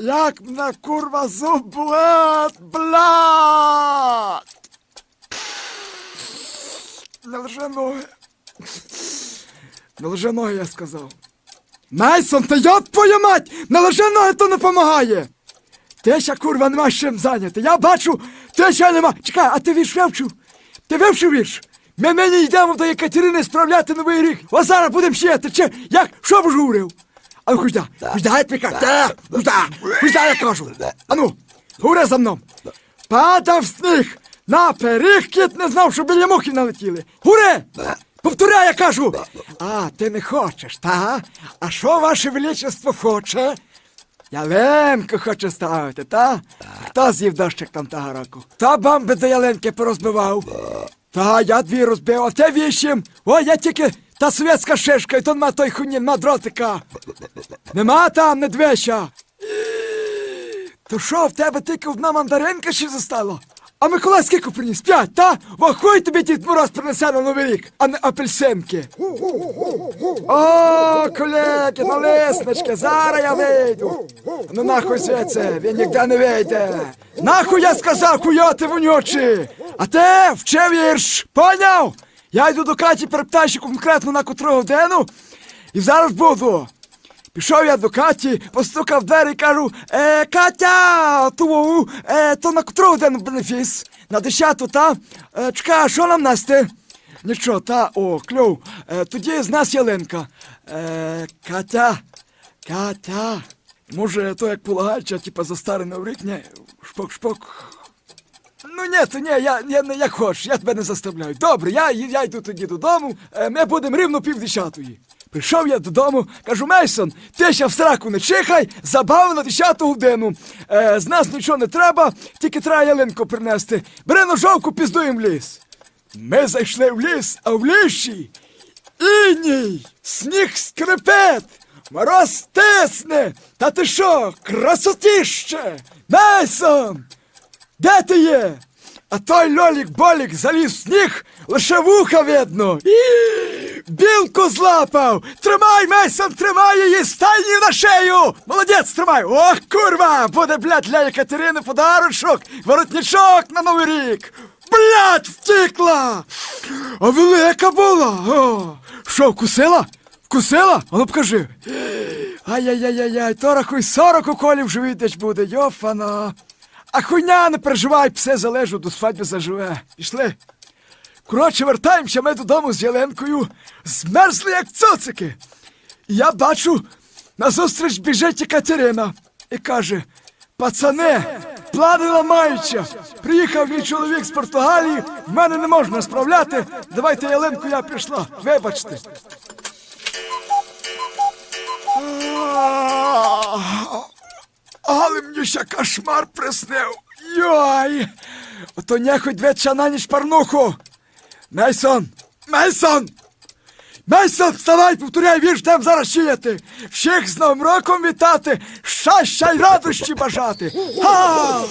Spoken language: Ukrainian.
Як мене курва зуб болить, блядь! Не лже ноги. Не лже ноги, я сказав. Мейсон, та йоб твою мать! Не лже ноги, то не помагає! Ти ще, курва, нема чим зайняти. Я бачу, ти ще нема. Чекай, а ти вірш вивчив? Ти вивчив вірш? Ми нині йдемо до Екатерини справляти новий рік. Ось зараз будемо сіяти. Чи як? Що б журив? А ну хоч да, хоч да, я тобі кажу. Та, я кажу. А ну, говори за мною. Падав сніг. На пиріг кіт не знав, що біля мухи налетіли. Гуре! Повторяй, я кажу. А, ти не хочеш, та? А що ваше величество хоче? Яленку хоче ставити, та? Хто з'їв дощик там того року? Хто бомби до Яленки порозбивав? Та, я дві розбив, а те вісім. Ой, я тільки та совєтська шишка, і то нема той хуні, нема дротика. Нема там, недвеща. То що, в тебе тільки одна мандаринка ще зостала? А Миколай скільки приніс? П'ять, та? Вахуй тобі Дід Мороз принесе на Новий рік, а не апельсинки. О, колеги, налиснички, зараз я вийду. Ну нахуй звідси, він ніде не вийде. Нахуй я сказав, хуйоти вонючі. А ти вчив вірш, поняв? Я йду до Каті перепитаю конкретно на котру годину і зараз буду. Пішов я до Каті, постукав двері і кажу, е, Катя, ту, е, то на котру годину бенефіс? На десяту, та? Е, чекай, що нам нести? Нічого, та, о, кльов. Е, тоді з нас ялинка. Е, Катя, Катя. Може, то як полагається, типа за старий новий рік, ні, шпок-шпок. Ну ні, то ні, я, я, не- як хочеш, я тебе не заставляю. Добре, я, я йду тоді додому, е, ми будемо рівно пів десятої. Прийшов я додому, кажу, Мейсон, ти ще в сраку не чихай, забав на десяту годину. Е, з нас нічого не треба, тільки треба ялинку принести. Бери ножовку, піздуємо ліс. Ми зайшли в ліс, а в лісі іній, сніг скрипить, мороз тисне. Та ти що, красотіще? Мейсон! Де ти є? А той льолік-болік заліз в сніг, лише вуха видно. І, білку злапав! Тримай, Мейсон, тримай її, стань її на шею! Молодець, тримай! Ох, курва! Буде, блядь, для Екатерини подарочок, воротничок на Новий рік! Блядь, втікла! А велика була! О, що, вкусила? Вкусила? А ну покажи. Ай-яй-яй-яй, то рахуй 40 уколів десь буде, йофана. А хуйня, не переживай, все залежу, до свадьби заживе. Пішли. Коротше, вертаємося ми додому з Яленкою. Змерзли, як цоцики. І я бачу, назустріч біжить Катерина і каже: Пацани, плани ламаються. Приїхав мій чоловік з Португалії, в мене не можна справляти. Давайте Яленку, я пішла. Вибачте. Ще кошмар приснив. Йой! Ото нехуй веча на ніч парнуху. Мейсон! Мейсон! Мейсон, вставай, повторяй вірш, там зараз чияти. Всіх з Новим роком вітати, щастя й радощі бажати. Ха!